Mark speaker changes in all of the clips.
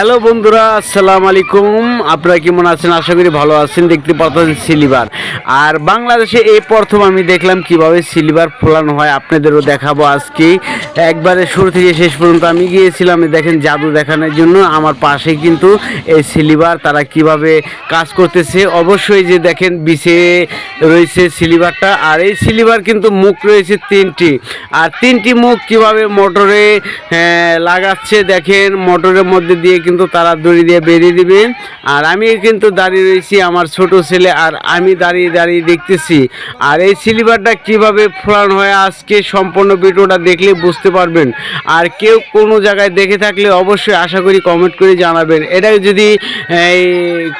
Speaker 1: Hello বন্ধুরা আসসালামু আলাইকুম। আপনারা কেমন আছেন? আশা করি ভালো আছেন। দেখতে পাচ্ছেন সিলিভার। আর বাংলাদেশে এই প্রথম আমি দেখলাম কীভাবে সিলিভার ফোলানো হয়। আপনাদেরও দেখাবো আজকে। একবারে শুরু থেকে শেষ পর্যন্ত আমি গিয়েছিলাম। দেখেন জাদু দেখানোর জন্য আমার পাশে কিন্তু এই সিলিভার তারা কীভাবে কাজ করতেছে। অবশ্যই যে দেখেন বিছে রয়েছে সিলিভারটা। আর এই সিলিভার কিন্তু মুখ রয়েছে তিনটি। আর তিনটি মুখ কীভাবে মোটরে হ্যাঁ, লাগাচ্ছে দেখেন। মোটরের মধ্যে দিয়ে কিন্তু তারা দড়ি দিয়ে বেরিয়ে দিবে। আর আমি কিন্তু দাঁড়িয়ে রয়েছি আমার ছোট ছেলে, আর আমি দাঁড়িয়ে দাঁড়িয়ে দেখতেছি। আর এই সিলিভারটা কীভাবে ফোলানো হয় আজকে সম্পূর্ণ ভিডিওটা দেখলে বুঝতে পারবেন। আর কেউ কোনো জায়গায় দেখে থাকলে অবশ্যই আশা করি কমেন্ট করে জানাবেন। এটা যদি, এই,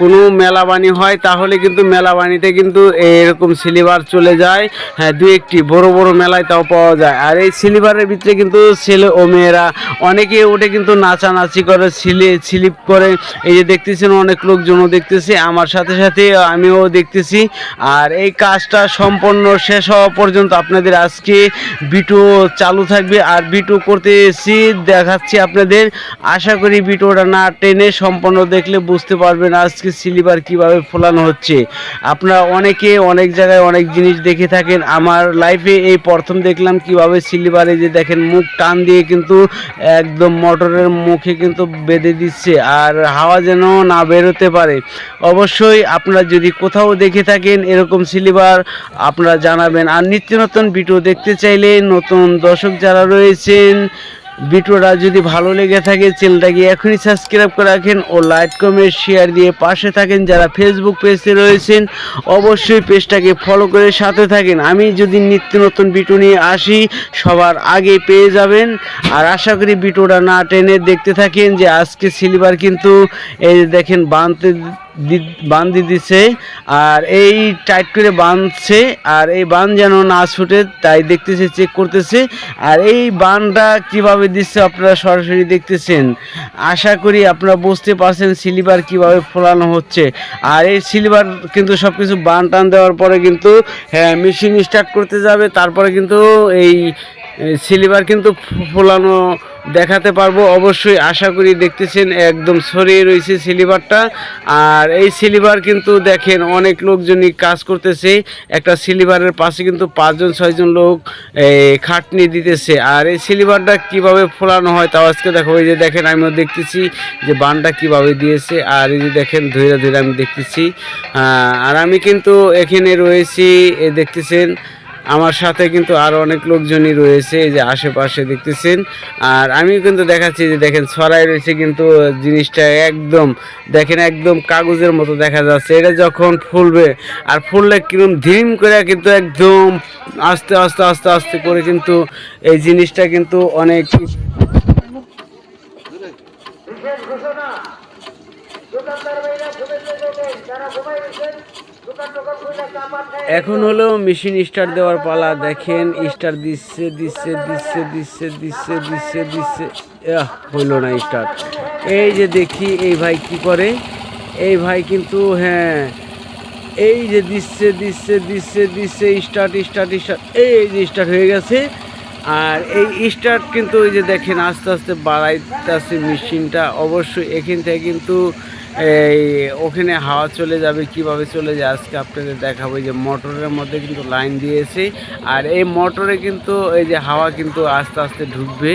Speaker 1: কোনো মেলাবানি হয়, তাহলে কিন্তু মেলাবানিতে কিন্তু এরকম সিলিভার চলে যায়। হ্যাঁ দু একটি বড় বড় মেলায় তাও পাওয়া যায়। আর এই সিলিভারের ভিতরে কিন্তু ছেলে ও মেয়েরা, অনেকে ওঠে কিন্তু নাচানাচি করে সিলি স্লিপ করে, এই যে দেখতেছেন অনেক লোকজনও দেখতেছি। আমার সাথে সাথে আমিও দেখতেছি। আর এই কাজটা সম্পূর্ণ শেষ হওয়া পর্যন্ত আপনাদের আজকে বিটু চালু থাকবে। আর বিটু করতে এসেছি, দেখাচ্ছি আপনাদের। আশা করি ভিডিওটা না টেনে সম্পূর্ণ দেখলে বুঝতে পারবেন আজকে সিলিভার কীভাবে ফোলানো হচ্ছে। আপনারা অনেকে অনেক জায়গায় অনেক জিনিস দেখে থাকেন। আমার লাইফে এই প্রথম দেখলাম কীভাবে সিলিভারে যে দেখেন মুখ টান দিয়ে কিন্তু একদম মোটরের মুখে কিন্তু বেঁধে দিচ্ছে আর হাওয়া যেন না বেরোতে পারে। অবশ্যই আপনারা যদি কোথাও দেখে থাকেন এরকম সিলিভার, আপনারা জানাবেন। আর নিত্য নতুন ভিডিও দেখতে চাইলে নতুন দর্শক যারা রয়েছেন ভিডিওটা যদি ভালো লেগে থাকে, চ্যানেলটাকে এখনই সাবস্ক্রাইব করে রাখেন ও লাইক, কমেন্ট, শেয়ার দিয়ে পাশে থাকেন যারা ফেসবুক পেজে রয়েছেন। অবশ্যই পেজটাকে ফলো করে সাথে থাকেন। আমি যদি নিত্য নতুন ভিডিও নিয়ে আসি, সবার আগে পেয়ে যাবেন। আর আশা করি ভিডিওটা না টেনে দেখতে থাকেন যে আজকে সিলভার কিন্তু এই দেখেন বাঁধতে দি- বান্ধি দিছে আর এই টাইট করে বাঁধছে আর এই বান যেন না ছুটে তাই দেখতেছে চেক করতেছে। আর এই বানটা কীভাবে দিচ্ছে আপনারা সরাসরি দেখতেছেন। আশা করি আপনারা বুঝতে পারছেন সিলিভার কীভাবে ফোলানো হচ্ছে। আর এই সিলিভার কিন্তু সব কিছু বান টান দেওয়ার পরে কিন্তু হ্যাঁ মেশিন স্টার্ট করতে যাবে, তারপরে কিন্তু এই সিলিভার কিন্তু ফোলানো দেখাতে পারব। অবশ্যই আশা করি দেখতেছেন, একদম ছড়িয়ে রয়েছে সিলিভারটা। আর এই সিলিভার কিন্তু দেখেন, অনেক লোকজনই কাজ করতেছে। একটা সিলিভারের পাশে কিন্তু পাঁচজন, ছয়জন লোক খাটনি দিতেছে। আর এই সিলিভারটা কীভাবে ফোলানো হয় তাও আজকে দেখো। এই যে দেখেন, আমিও দেখতেছি যে বানটা কীভাবে দিয়েছে। আর এই যে দেখেন ধীরে ধীরে আমি দেখতেছি। আর আমি কিন্তু এখানে রয়েছি দেখতেছেন আমার সাথে কিন্তু আরও অনেক লোকজনই রয়েছে, এই যে আশেপাশে দেখতেছেন। আর আমি কিন্তু দেখাচ্ছি যে দেখেন ছড়াই রয়েছে কিন্তু জিনিসটা একদম, দেখেন একদম কাগজের মতো দেখা যাচ্ছে। এটা যখন ফুলবে, আর ফুললে কিরম ধিম করে কিন্তু একদম আস্তে আস্তে আস্তে আস্তে করে কিন্তু এই জিনিসটা কিন্তু অনেক এখন হলো মেশিন স্টার্ট দেওয়ার পালা। দেখেন স্টার দিচ্ছে দিচ্ছে দিচ্ছে দিচ্ছে দিচ্ছে দিচ্ছে দিচ্ছে। হইল না স্টার্ট এই যে দেখি, এই ভাই কি করে? এই ভাই কিন্তু হ্যাঁ। এই যে দিচ্ছে দিচ্ছে দিচ্ছে দিচ্ছে স্টার্ট স্টার্ট স্টার্ট এই যে স্টার্ট হয়ে গেছে। আর এই স্টার্ট কিন্তু ওই যে দেখেন, আস্তে আস্তে বাড়াইতেছে মেশিনটা। অবশ্যই এখান থেকে কিন্তু এই ওখানে হাওয়া চলে যাবে, কীভাবে চলে যায় আজকে আপনাদের দেখাবো। যে মোটরের মধ্যে কিন্তু লাইন দিয়েছে, আর এই মোটরে কিন্তু এই যে হাওয়া কিন্তু আস্তে আস্তে ঢুকবে।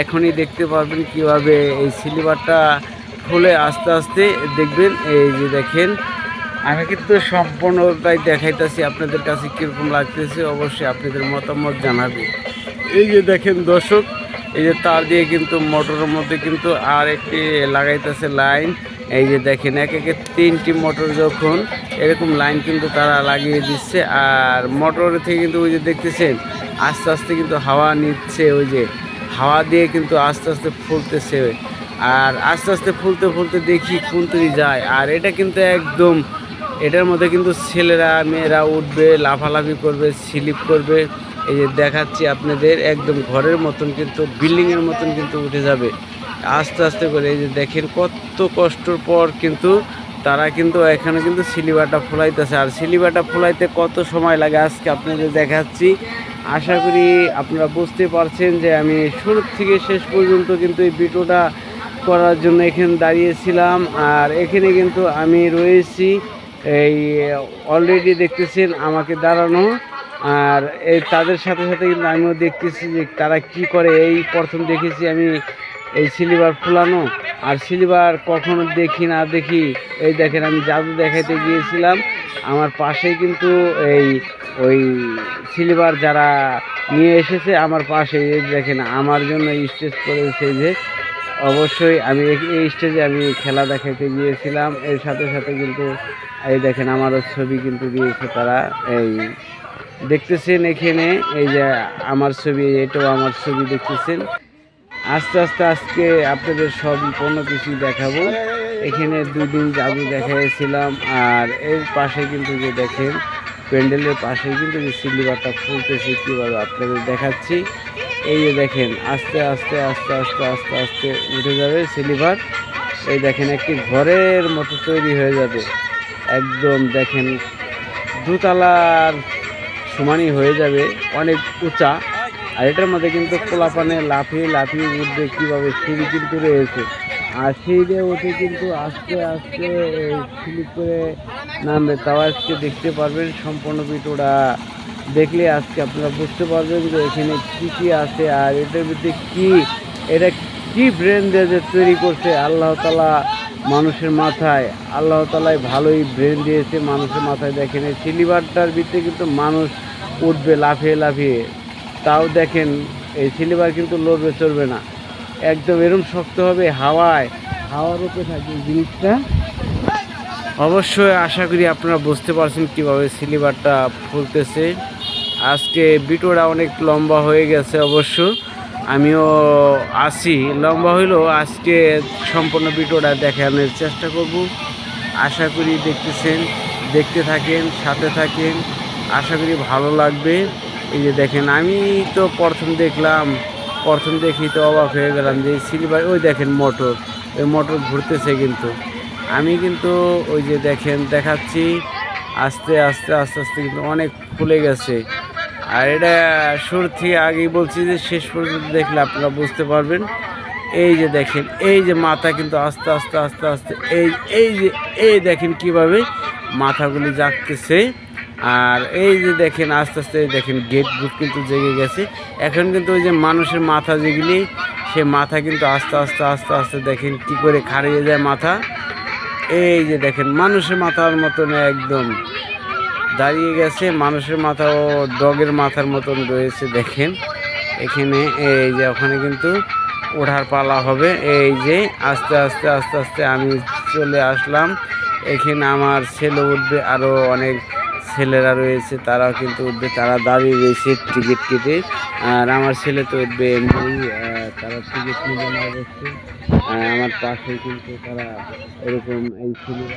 Speaker 1: এখনই দেখতে পারবেন কীভাবে এই সিলিভারটা খুলে আস্তে আস্তে দেখবেন। এই যে দেখেন, আমি কিন্তু সম্পূর্ণটাই দেখাইতেছি, আপনাদের কাছে কীরকম লাগতেছে অবশ্যই আপনাদের মতামত জানাবে এই যে দেখেন দর্শক, এই যে তার দিয়ে কিন্তু মোটরের মধ্যে কিন্তু আর একটি লাগাইতেছে লাইন। এই যে দেখেন, এক একে তিনটি মোটর যখন এরকম লাইন কিন্তু তারা লাগিয়ে দিচ্ছে। আর মোটর থেকে কিন্তু ওই যে দেখতেছেন, আস্তে আস্তে কিন্তু হাওয়া নিচ্ছে, ওই যে হাওয়া দিয়ে কিন্তু আস্তে আস্তে ফুলতেছে। আর আস্তে আস্তে ফুলতে ফুলতে দেখি কোন তুই যায়। আর এটা কিন্তু একদম, এটার মধ্যে কিন্তু ছেলেরা, মেয়েরা উঠবে, লাফালাফি করবে, স্লিপ করবে। এই যে দেখাচ্ছি আপনাদের, একদম ঘরের মতন কিন্তু, বিল্ডিংয়ের মতন কিন্তু উঠে যাবে। আস্তে আস্তে করে এই যে দেখেন কত কষ্টর পর কিন্তু তারা কিন্তু এখানে কিন্তু সিলিবাটা ফোলাইতেছে। আর সিলিবাটা ফোলাইতে কত সময় লাগে আজকে আপনাদের দেখাচ্ছি। আশা করি আপনারা বুঝতে পারছেন যে আমি শুরু থেকে শেষ পর্যন্ত কিন্তু এই ভিডিওটা করার জন্য এখানে দাঁড়িয়েছিলাম। আর এখানে কিন্তু আমি রয়েছি। এই অলরেডি দেখতেছেন আমাকে দাঁড়ানো। আর এই তাদের সাথে সাথে কিন্তু আমিও দেখতেছি যে তারা কি করে। এই প্রথম দেখেছি আমি এই সিলিভার ফুলানো। আর সিলিভার কখনো দেখি না, দেখি। এই দেখেন, আমি জাদু দেখাইতে গিয়েছিলাম। আমার পাশেই কিন্তু এই, ওই সিলিভার যারা নিয়ে এসেছে, আমার পাশে। এই দেখেন, আমার জন্য স্টেজ করেছে যে অবশ্যই আমি এই- এই স্টেজে আমি খেলা দেখাইতে গিয়েছিলাম। এর সাথে সাথে কিন্তু, এই দেখেন, আমারও ছবি কিন্তু দিয়েছে তারা। এই দেখতেছেন এখানে, এই যে আমার ছবি, এটাও আমার ছবি দেখতেছেন। আস্তে আস্তে আজকে আপনাদের সব কোনো কিছু দেখাবো। এখানে দুদিন জাদু দেখাইছিলাম, আর এর পাশে কিন্তু যে দেখেন, প্যান্ডেলের পাশে কিন্তু যে সিলিভারটা ফুলতেছে, কীভাবে আপনাদের দেখাচ্ছি। এই যে দেখেন, আস্তে আস্তে আস্তে আস্তে আস্তে আস্তে উঠে যাবে সিলিভার। এই দেখেন, একটি ঘরের মতো তৈরি হয়ে যাবে। একদম দেখেন, দুতলার সমানই হয়ে যাবে, অনেক উঁচা। আর এটার মধ্যে কিন্তু পোলাপানে লাফিয়ে লাফিয়ে উঠবে কীভাবে? সিঁড়ি কিন্তু রয়েছে। আর সিঁড়িতে উঠে কিন্তু আস্তে আস্তে স্লিপ করে নামবে। তাও আজকে দেখতে পারবেন সম্পূর্ণ ভিডিওটা দেখলে আজকে আপনারা বুঝতে পারবেন যে এখানে কী কী আছে আর এটার ভিতরে কী, এটা কি ব্রেন দিয়ে যে তৈরি করছে আল্লাহ তালা মানুষের মাথায়। আল্লাহ তালাই ভালোই ব্রেন দিয়েছে মানুষের মাথায়। দেখেন এই সিলিভারটার ভিতরে কিন্তু মানুষ উঠবে, লাফিয়ে লাফিয়ে। তাও দেখেন, এই সিলিভার কিন্তু লড়বে চড়বে না। একদম এরম শক্ত হবে হাওয়ায়। হাওয়ার উপরে থাকবে জিনিসটা। অবশ্যই আশা করি আপনারা বুঝতে পারছেন কীভাবে সিলিভারটা ফুলতেছে। আজকে ভিডিওটা অনেক লম্বা হয়ে গেছে অবশ্য। আমিও আসি লম্বা হইলেও আজকে সম্পূর্ণ ভিডিওটা দেখানোর চেষ্টা করব। আশা করি দেখতেছেন, দেখতে থাকেন, সাথে থাকেন। আশা করি ভালো লাগবে। এই যে দেখেন, আমি তো প্রথম দেখলাম, প্রথম দেখি তো অবাক হয়ে গেলাম যে সিলিভার, ওই দেখেন মোটর, ওই মোটর ঘুরতেছে কিন্তু। আমি কিন্তু ওই যে দেখেন, দেখাচ্ছি, আস্তে আস্তে আস্তে আস্তে কিন্তু অনেক ফুলে গেছে। আর এটা শুরু থেকে আগেই বলছি যে শেষ পর্যন্ত দেখলে আপনারা বুঝতে পারবেন। এই যে দেখেন, এই যে মাথা কিন্তু আস্তে আস্তে আস্তে আস্তে, এই এই যে, এই দেখেন কীভাবে মাথাগুলি জাগতেছে। আর এই যে দেখেন, আস্তে আস্তে দেখেন গেট বুট কিন্তু জেগে গেছে। এখন কিন্তু ওই যে মানুষের মাথা যেগুলি, সে মাথা কিন্তু আস্তে আস্তে আস্তে আস্তে দেখেন কি করে খাড়িয়ে যায় মাথা। এই যে দেখেন, মানুষের মাথার মতন একদম দাঁড়িয়ে গেছে। মানুষের মাথা ও ডগের মাথার মতন রয়েছে, দেখেন। এখানে এই যে ওখানে কিন্তু ওঠার পালা হবে। এই যে আস্তে আস্তে আস্তে আস্তে আমি চলে আসলাম। এখানে আমার ছেলে উঠবে আরও অনেক ছেলেরা রয়েছে, তারাও কিন্তু উঠবে, তারা দাঁড়িয়ে রয়েছে টিকিট কেটে, আর আমার ছেলে তো উঠবে এমনি তারা টিকিট নেবে না অবশ্যই। আমার পাশে কিন্তু তারা এরকম এই ছেলেরা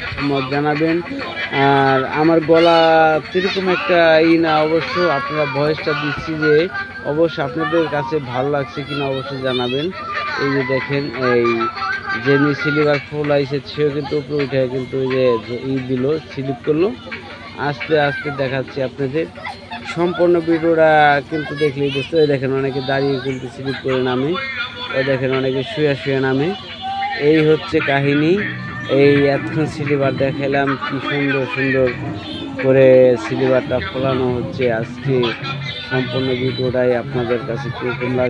Speaker 1: আপনার জানাবেন। আর আমার গলা কীরকম একটা ই না, অবশ্য আপনারা ভয়েসটা দিচ্ছি যে, অবশ্য আপনাদের কাছে ভালো লাগছে কিনা অবশ্যই জানাবেন। এই যে দেখেন, এই যে সিলিভার ফুল আইসে সেও কিন্তু উপরে উঠে কিন্তু ওই যে ই দিল, স্লিপ করল। আস্তে আস্তে দেখাচ্ছি আপনাদের। সম্পূর্ণ ভিডিওটা কিন্তু দেখলেই বুঝতে দেখেন, অনেকে দাঁড়িয়ে কিন্তু স্লিপ করে নামে। ওই দেখেন, অনেকে শুয়ে শুয়ে নামে। এই হচ্ছে কাহিনী। এই এতক্ষণ সিলিভার দেখালাম কি সুন্দর সুন্দর করে সিলিভারটা ফোলানো হচ্ছে। আজকে সম্পূর্ণ ভিডিওটাই আপনাদের কাছে কীরকম লাগছে